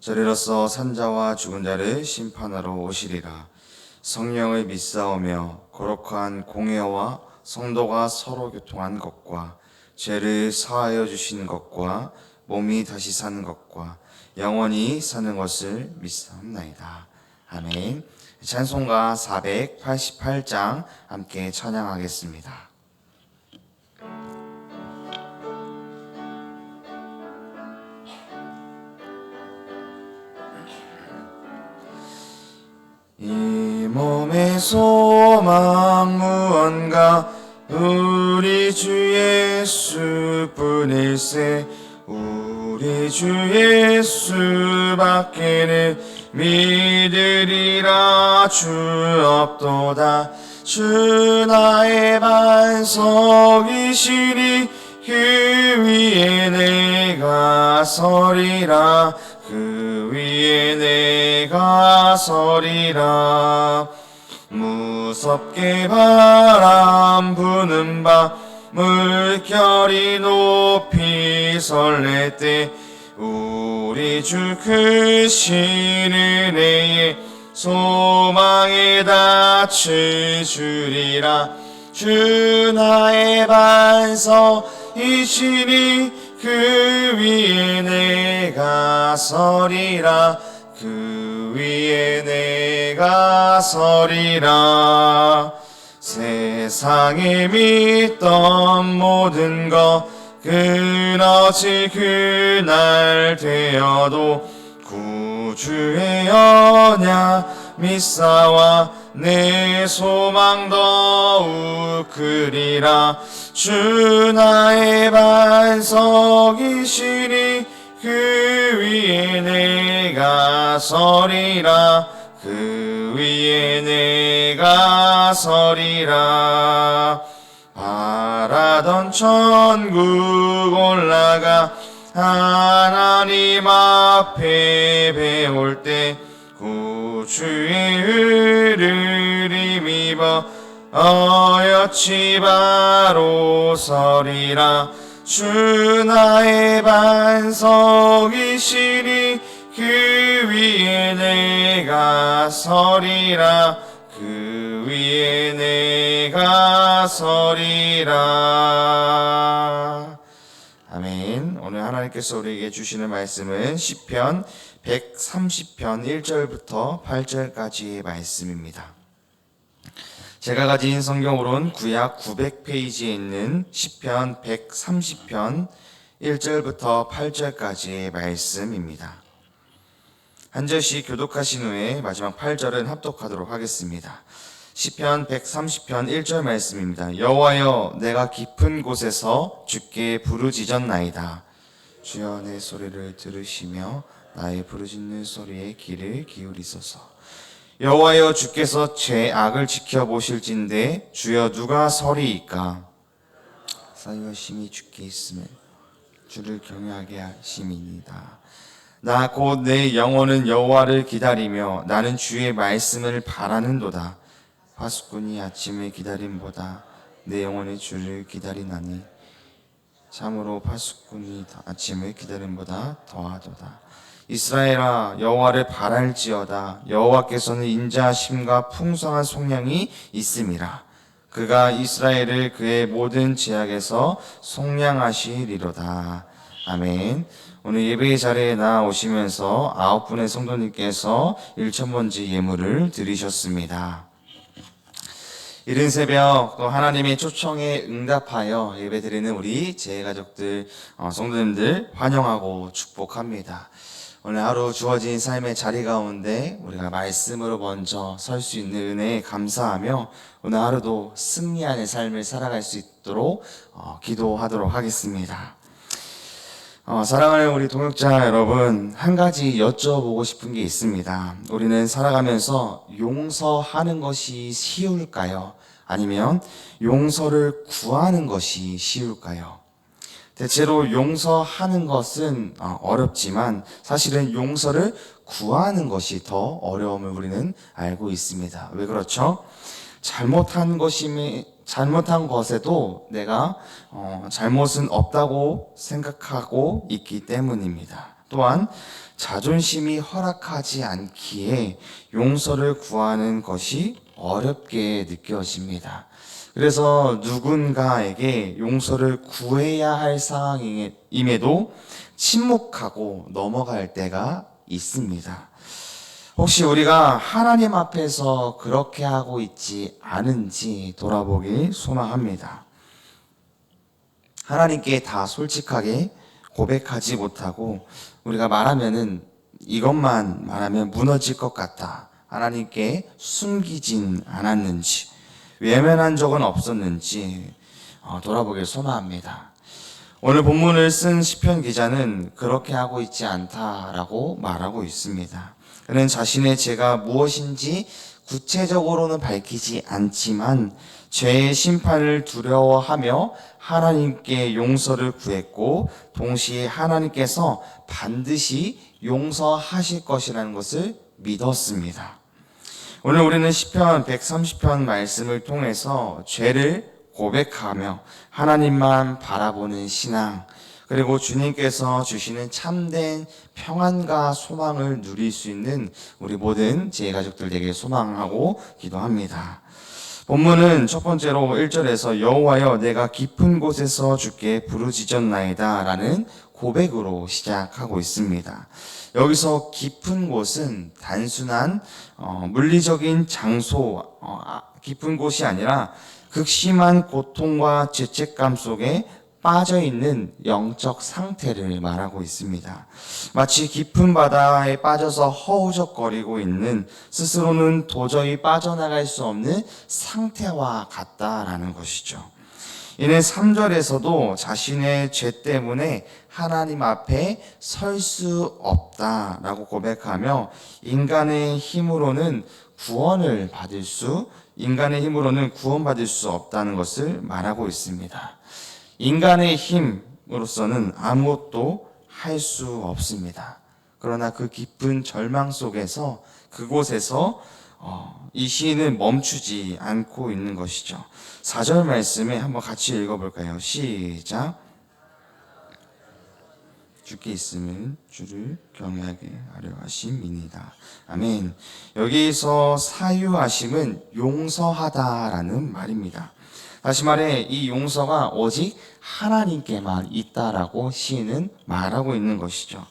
저리로서 산자와 죽은 자를 심판하러 오시리라. 성령을 믿사오며 거룩한 공예와 성도가 서로 교통한 것과 죄를 사하여 주신 것과 몸이 다시 사는 것과 영원히 사는 것을 믿사옵나이다. 아멘. 찬송가 488장 함께 찬양하겠습니다. 이 몸의 소망 무언가 우리 주 예수뿐일세 우리 주 예수밖에는 믿으리라 주 없도다. 주 나의 반석이시니 그 위에 내가 서리라. 그 위에 내가 서리라. 무섭게 바람 부는 밤 물결이 높이 설레 때 우리 주 크신 은혜에 소망에 줄이라. 주 나의 반석이시니 그 위에 내가 서리라. 그 위에 내가 서리라. 세상에 믿던 모든 것 끊어질 그날 되어도 구주의 언약 믿사와 내 소망 더욱 크리라. 주 나의 반석이시니 그 위에 내가 서리라. 그 위에 내가 서리라. 바라던 천국 올라가 하나님 앞에 배울 때구 주의 의를 힘입어 어여치 바로 서리라. 주 나의 반석이시니 그 위에 내가 서리라. 그 위에 내가 서리라. 아멘. 오늘 하나님께서 우리에게 주시는 말씀은 시편 130편 1절부터 8절까지의 말씀입니다 제가 가진 성경으로는 구약 900페이지에 있는 시편 130편 1절부터 8절까지의 말씀입니다. 한 절씩 교독하신 후에 마지막 8절은 합독하도록 하겠습니다. 시편 130편 1절 말씀입니다. 여호와여 내가 깊은 곳에서 주께 부르짖었나이다. 주여 내 소리를 들으시며 나의 부르짖는 소리에 귀를 기울이소서. 여호와여 주께서 제 악을 지켜보실진데 주여 누가 서리이까 사유가 심히 주께 있음에 주를 경외하게 하심이니이다. 나 곧 내 영혼은 여호와를 기다리며 나는 주의 말씀을 바라는도다. 파수꾼이 아침을 기다림보다 내 영혼이 주를 기다리나니 참으로 파수꾼이 아침을 기다림보다 더하도다 이스라엘아 여호와를 바랄지어다 여호와께서는 인자심과 풍성한 속량이 있음이라 그가 이스라엘을 그의 모든 제약에서 속량하시리로다 아멘 오늘 예배의 자리에 나오시면서 아홉 분의 성도님께서 일천번지 예물을 드리셨습니다. 이른 새벽 또 하나님의 초청에 응답하여 예배드리는 우리 제 가족들 어, 성도님들 환영하고 축복합니다. 오늘 하루 주어진 삶의 자리 가운데 우리가 말씀으로 먼저 설 수 있는 은혜에 감사하며 오늘 하루도 승리하는 삶을 살아갈 수 있도록 어, 기도하도록 하겠습니다. 어, 사랑하는 우리 동역자 여러분, 한 가지 여쭤보고 싶은 게 있습니다. 우리는 살아가면서 용서하는 것이 쉬울까요? 아니면 용서를 구하는 것이 쉬울까요? 대체로 용서하는 것은 어, 어렵지만 사실은 용서를 구하는 것이 더 어려움을 우리는 알고 있습니다. 왜 그렇죠? 잘못한 것이 잘못한 것에도 내가 어, 잘못은 없다고 생각하고 있기 때문입니다. 또한 자존심이 허락하지 않기에 용서를 구하는 것이 어렵게 느껴집니다. 그래서 누군가에게 용서를 구해야 할 상황임에도 침묵하고 넘어갈 때가 있습니다. 혹시 우리가 하나님 앞에서 그렇게 하고 있지 않은지 돌아보기 소망합니다. 하나님께 다 솔직하게 고백하지 못하고 우리가 말하면은 이것만 말하면 무너질 것 같다. 하나님께 숨기진 않았는지 외면한 적은 없었는지 어, 돌아보길 소망합니다. 오늘 본문을 쓴 시편 기자는 그렇게 하고 있지 않다라고 말하고 있습니다. 그는 자신의 죄가 무엇인지 구체적으로는 밝히지 않지만 죄의 심판을 두려워하며 하나님께 용서를 구했고 동시에 하나님께서 반드시 용서하실 것이라는 것을 믿었습니다. 오늘 우리는 시편 130편 말씀을 통해서 죄를 고백하며 하나님만 바라보는 신앙, 그리고 주님께서 주시는 참된 평안과 소망을 누릴 수 있는 우리 모든 제 가족들 에게 소망하고 기도합니다. 본문은 첫 번째로 1절에서 여호와여 내가 깊은 곳에서 주께 부르짖었나이다 라는 고백으로 시작하고 있습니다. 여기서 깊은 곳은 단순한 어, 물리적인 장소, 어, 아, 깊은 곳이 아니라 극심한 고통과 죄책감 속에 빠져 있는 영적 상태를 말하고 있습니다. 마치 깊은 바다에 빠져서 허우적거리고 있는 스스로는 도저히 빠져나갈 수 없는 상태와 같다라는 것이죠. 이는 3절에서도 자신의 죄 때문에 하나님 앞에 설 수 없다라고 고백하며 인간의 힘으로는 구원을 받을 수, 인간의 힘으로는 구원받을 수 없다는 것을 말하고 있습니다. 인간의 힘으로서는 아무것도 할 수 없습니다. 그러나 그 깊은 절망 속에서 그곳에서 어, 이 시인은 멈추지 않고 있는 것이죠. 4절 말씀에 한번 같이 읽어볼까요? 시작. 주께 있으면 주를 경외하게 하려 하심이니다. 아멘. 여기서 사유하심은 용서하다라는 말입니다. 다시 말해 이 용서가 오직 하나님께만 있다라고 시인은 말하고 있는 것이죠.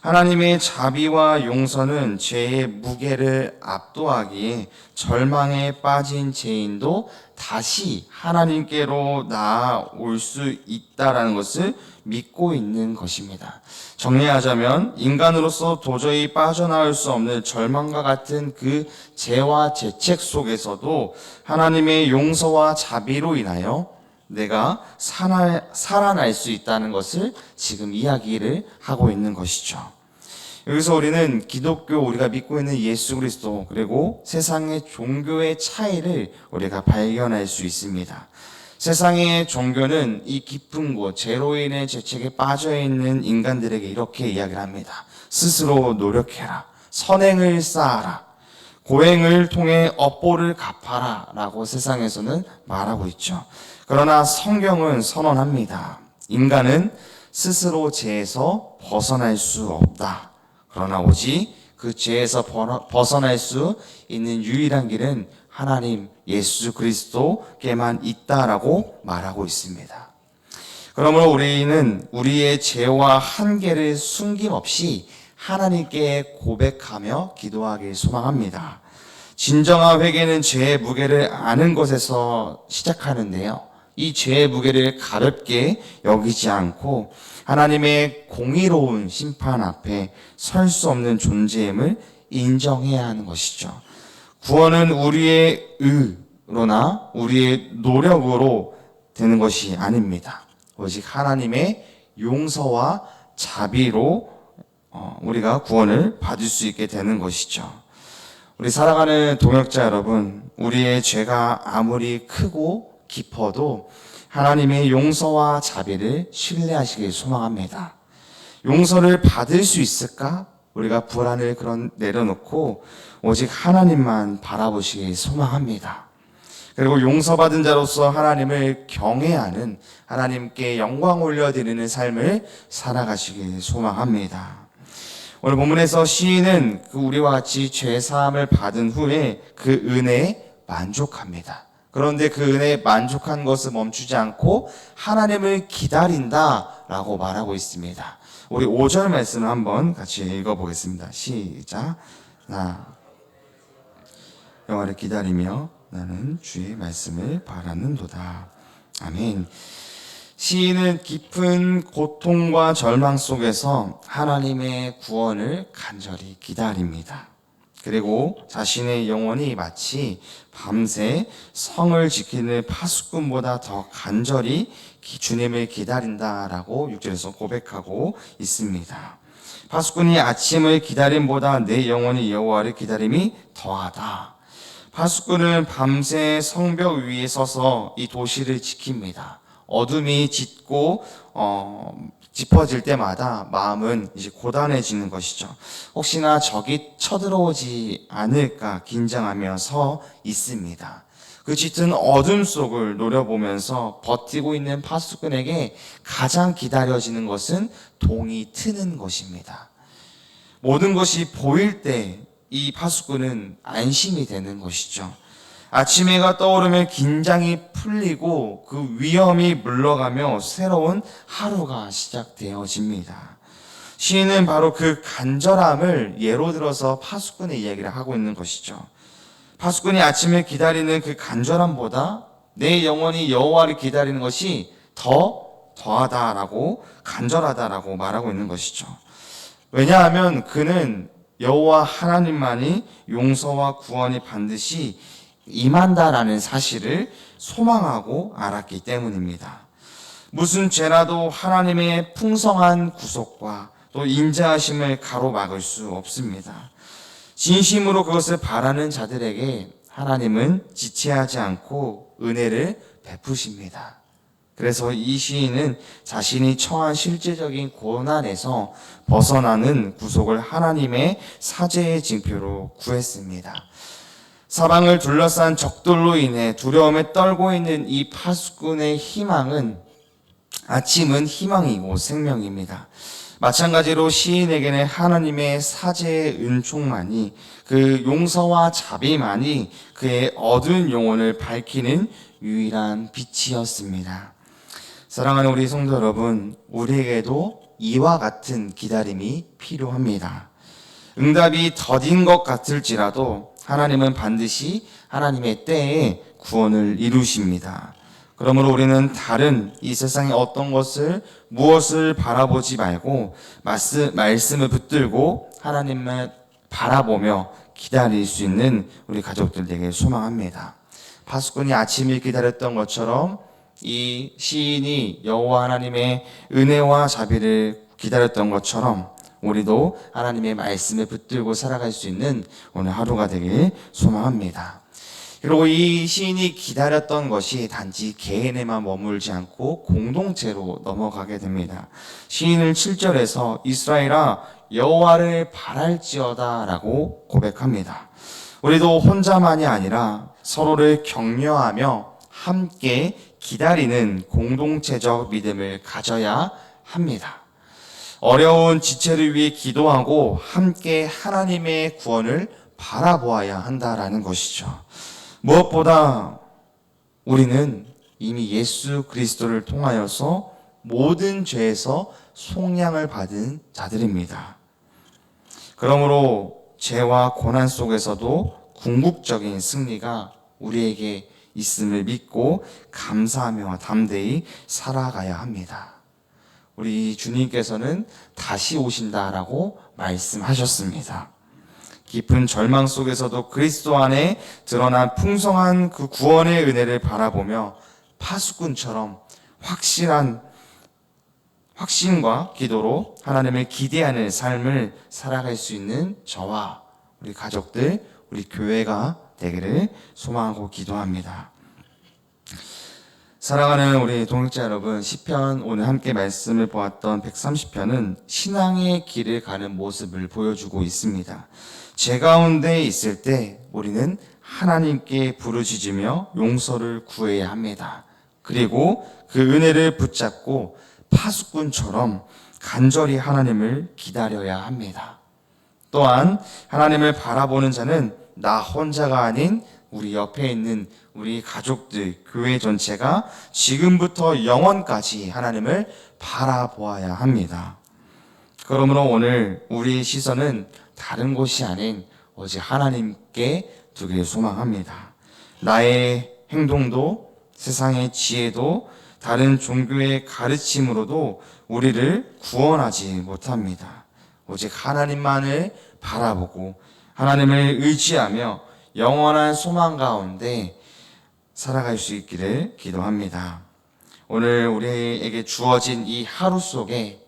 하나님의 자비와 용서는 죄의 무게를 압도하기에 절망에 빠진 죄인도 다시 하나님께로 나아올 수 있다라는 것을 믿고 있는 것입니다. 정리하자면 인간으로서 도저히 빠져나올 수 없는 절망과 같은 그 죄와 죄책 속에서도 하나님의 용서와 자비로 인하여 내가 살아날 수 있다는 것을 지금 이야기를 하고 있는 것이죠. 여기서 우리는 기독교 우리가 믿고 있는 예수 그리스도 그리고 세상의 종교의 차이를 우리가 발견할 수 있습니다. 세상의 종교는 이 깊은 곳, 제로 인의 죄책에 빠져 있는 인간들에게 이렇게 이야기를 합니다. 스스로 노력해라. 선행을 쌓아라. 고행을 통해 업보를 갚아라. 라고 세상에서는 말하고 있죠. 그러나 성경은 선언합니다. 인간은 스스로 죄에서 벗어날 수 없다. 그러나 오직 그 죄에서 벗어날 수 있는 유일한 길은 하나님 예수 그리스도께만 있다라고 말하고 있습니다. 그러므로 우리는 우리의 죄와 한계를 숨김없이 하나님께 고백하며 기도하길 소망합니다. 진정한 회개는 죄의 무게를 아는 것에서 시작하는데요. 이 죄의 무게를 가볍게 여기지 않고 하나님의 공의로운 심판 앞에 설 수 없는 존재임을 인정해야 하는 것이죠. 구원은 우리의 의로나 우리의 노력으로 되는 것이 아닙니다. 오직 하나님의 용서와 자비로 어, 우리가 구원을 받을 수 있게 되는 것이죠. 우리 살아가는 동역자 여러분, 우리의 죄가 아무리 크고 깊어도 하나님의 용서와 자비를 신뢰하시길 소망합니다. 용서를 받을 수 있을까? 우리가 불안을 그런 내려놓고 오직 하나님만 바라보시길 소망합니다. 그리고 용서받은 자로서 하나님을 경외하는 하나님께 영광 올려드리는 삶을 살아가시길 소망합니다. 오늘 본문에서 시인은 그 우리와 같이 죄 사함을 받은 후에 그 은혜에 만족합니다. 그런데 그 은혜에 만족한 것을 멈추지 않고 하나님을 기다린다라고 말하고 있습니다. 우리 5절 말씀을 한번 같이 읽어보겠습니다. 시작. 나 영화를 기다리며 나는 주의 말씀을 바라는도다. 아멘. 시인은 깊은 고통과 절망 속에서 하나님의 구원을 간절히 기다립니다. 그리고 자신의 영혼이 마치 밤새 성을 지키는 파수꾼보다 더 간절히 주님을 기다린다라고 6절에서 고백하고 있습니다. 파수꾼이 아침을 기다림보다 내 영혼이 여호와를 기다림이 더하다. 파수꾼은 밤새 성벽 위에 서서 이 도시를 지킵니다. 어둠이 짙고 어, 짚어질 때마다 마음은 이제 고단해지는 것이죠. 혹시나 적이 쳐들어오지 않을까 긴장하며 서 있습니다. 그 짙은 어둠 속을 노려보면서 버티고 있는 파수꾼에게 가장 기다려지는 것은 동이 트는 것입니다. 모든 것이 보일 때 이 파수꾼은 안심이 되는 것이죠. 아침 해가 떠오르면 긴장이 풀리고 그 위험이 물러가며 새로운 하루가 시작되어집니다. 시인은 바로 그 간절함을 예로 들어서 파수꾼의 이야기를 하고 있는 것이죠. 파수꾼이 아침을 기다리는 그 간절함보다 내 영혼이 여호와를 기다리는 것이 더 더하다라고 간절하다라고 말하고 있는 것이죠. 왜냐하면 그는 여호와 하나님만이 용서와 구원이 반드시 임한다라는 사실을 소망하고 알았기 때문입니다. 무슨 죄라도 하나님의 풍성한 구속과 또 인자하심을 가로막을 수 없습니다. 진심으로 그것을 바라는 자들에게 하나님은 지체하지 않고 은혜를 베푸십니다. 그래서 이 시인은 자신이 처한 실제적인 고난에서 벗어나는 구속을 하나님의 사제의 징표로 구했습니다. 사방을 둘러싼 적들로 인해 두려움에 떨고 있는 이 파수꾼의 희망은 아침은 희망이고 생명입니다. 마찬가지로 시인에게는 하나님의 사제의 은총만이 그 용서와 자비만이 그의 어두운 영혼을 밝히는 유일한 빛이었습니다. 사랑하는 우리 성도 여러분, 우리에게도 이와 같은 기다림이 필요합니다. 응답이 더딘 것 같을지라도 하나님은 반드시 하나님의 때에 구원을 이루십니다. 그러므로 우리는 다른 이 세상의 어떤 것을 무엇을 바라보지 말고 말씀을 붙들고 하나님을 바라보며 기다릴 수 있는 우리 가족들 에게 소망합니다. 파수꾼이 아침을 기다렸던 것처럼 이 시인이 여호와 하나님의 은혜와 자비를 기다렸던 것처럼 우리도 하나님의 말씀에 붙들고 살아갈 수 있는 오늘 하루가 되길 소망합니다. 그리고 이 시인이 기다렸던 것이 단지 개인에만 머물지 않고 공동체로 넘어가게 됩니다. 시인은 7절에서 이스라엘아 여호와를 바랄지어다라고 고백합니다. 우리도 혼자만이 아니라 서로를 격려하며 함께 기다리는 공동체적 믿음을 가져야 합니다. 어려운 지체를 위해 기도하고 함께 하나님의 구원을 바라보아야 한다라는 것이죠. 무엇보다 우리는 이미 예수 그리스도를 통하여서 모든 죄에서 속량을 받은 자들입니다. 그러므로 죄와 고난 속에서도 궁극적인 승리가 우리에게 있음을 믿고 감사하며 담대히 살아가야 합니다. 우리 주님께서는 다시 오신다라고 말씀하셨습니다. 깊은 절망 속에서도 그리스도 안에 드러난 풍성한 그 구원의 은혜를 바라보며 파수꾼처럼 확실한 확신과 기도로 하나님을 기대하는 삶을 살아갈 수 있는 저와 우리 가족들, 우리 교회가 되기를 소망하고 기도합니다. 사랑하는 우리 동역자 여러분, 시편 오늘 함께 말씀을 보았던 130편은 신앙의 길을 가는 모습을 보여주고 있습니다. 제 가운데 있을 때 우리는 하나님께 부르짖으며 용서를 구해야 합니다. 그리고 그 은혜를 붙잡고 파수꾼처럼 간절히 하나님을 기다려야 합니다. 또한 하나님을 바라보는 자는 나 혼자가 아닌 우리 옆에 있는 우리 가족들, 교회 전체가 지금부터 영원까지 하나님을 바라보아야 합니다. 그러므로 오늘 우리의 시선은 다른 곳이 아닌 오직 하나님께 두기를 소망합니다. 나의 행동도 세상의 지혜도 다른 종교의 가르침으로도 우리를 구원하지 못합니다. 오직 하나님만을 바라보고 하나님을 의지하며 영원한 소망 가운데 살아갈 수 있기를 기도합니다. 오늘 우리에게 주어진 이 하루 속에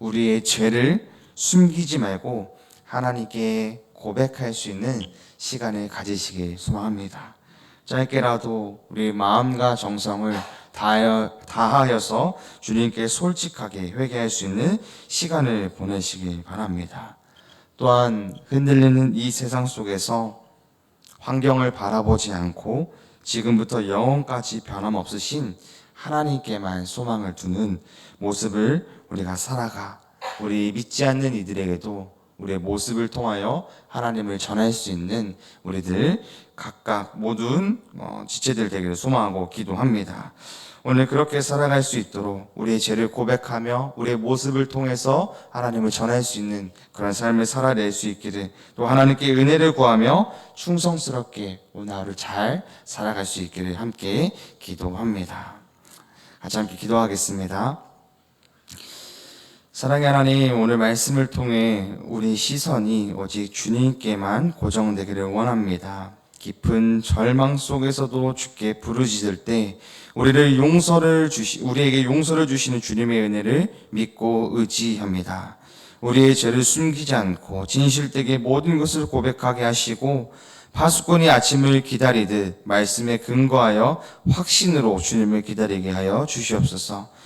우리의 죄를 숨기지 말고 하나님께 고백할 수 있는 시간을 가지시길 소망합니다. 짧게라도 우리 마음과 정성을 다하여, 다하여서 주님께 솔직하게 회개할 수 있는 시간을 보내시길 바랍니다. 또한 흔들리는 이 세상 속에서 환경을 바라보지 않고 지금부터 영원까지 변함없으신 하나님께만 소망을 두는 모습을 우리가 살아가 우리 믿지 않는 이들에게도 우리의 모습을 통하여 하나님을 전할 수 있는 우리들 각각 모든 어, 지체들 되기를 소망하고 기도합니다. 오늘 그렇게 살아갈 수 있도록 우리의 죄를 고백하며 우리의 모습을 통해서 하나님을 전할 수 있는 그런 삶을 살아낼 수 있기를 또 하나님께 은혜를 구하며 충성스럽게 오늘 하루 잘 살아갈 수 있기를 함께 기도합니다. 같이 함께 기도하겠습니다. 사랑의 하나님, 오늘 말씀을 통해 우리 시선이 오직 주님께만 고정되기를 원합니다. 깊은 절망 속에서도 주께 부르짖을 때 우리를 용서를 주시 우리에게 용서를 주시는 주님의 은혜를 믿고 의지합니다. 우리의 죄를 숨기지 않고 진실되게 모든 것을 고백하게 하시고 파수꾼이 아침을 기다리듯 말씀에 근거하여 확신으로 주님을 기다리게 하여 주시옵소서.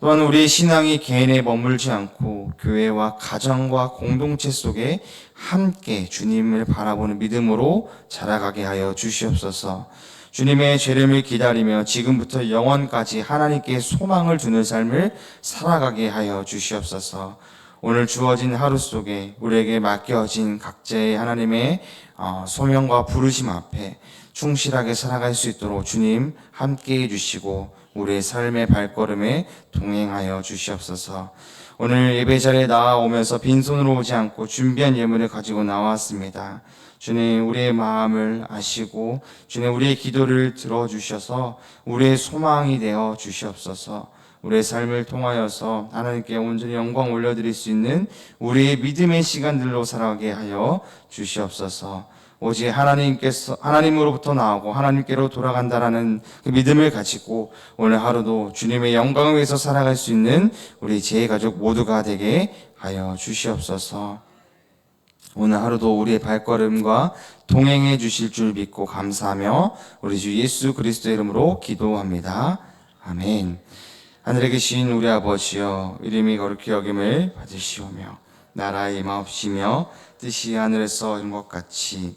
또한 우리의 신앙이 개인에 머물지 않고 교회와 가정과 공동체 속에 함께 주님을 바라보는 믿음으로 자라가게 하여 주시옵소서. 주님의 죄름을 기다리며 지금부터 영원까지 하나님께 소망을 두는 삶을 살아가게 하여 주시옵소서. 오늘 주어진 하루 속에 우리에게 맡겨진 각자의 하나님의 어, 소명과 부르심 앞에 충실하게 살아갈 수 있도록 주님 함께 해주시고 우리의 삶의 발걸음에 동행하여 주시옵소서. 오늘 예배 자리에 나와오면서 빈손으로 오지 않고 준비한 예물을 가지고 나왔습니다. 주님, 우리의 마음을 아시고, 주님, 우리의 기도를 들어주셔서, 우리의 소망이 되어 주시옵소서. 우리의 삶을 통하여서 하나님께 온전히 영광 올려드릴 수 있는 우리의 믿음의 시간들로 살아가게 하여 주시옵소서. 오직 하나님께서 하나님으로부터 나오고 하나님께로 돌아간다라는 그 믿음을 가지고 오늘 하루도 주님의 영광을 위해서 살아갈 수 있는 우리 제 가족 모두가 되게 하여 주시옵소서. 오늘 하루도 우리의 발걸음과 동행해 주실 줄 믿고 감사하며 우리 주 예수 그리스도의 이름으로 기도합니다. 아멘. 하늘에 계신 우리 아버지여 이름이 거룩히 여김을 받으시오며 나라의 마옵시며 뜻이 하늘에서 이룬 것 같이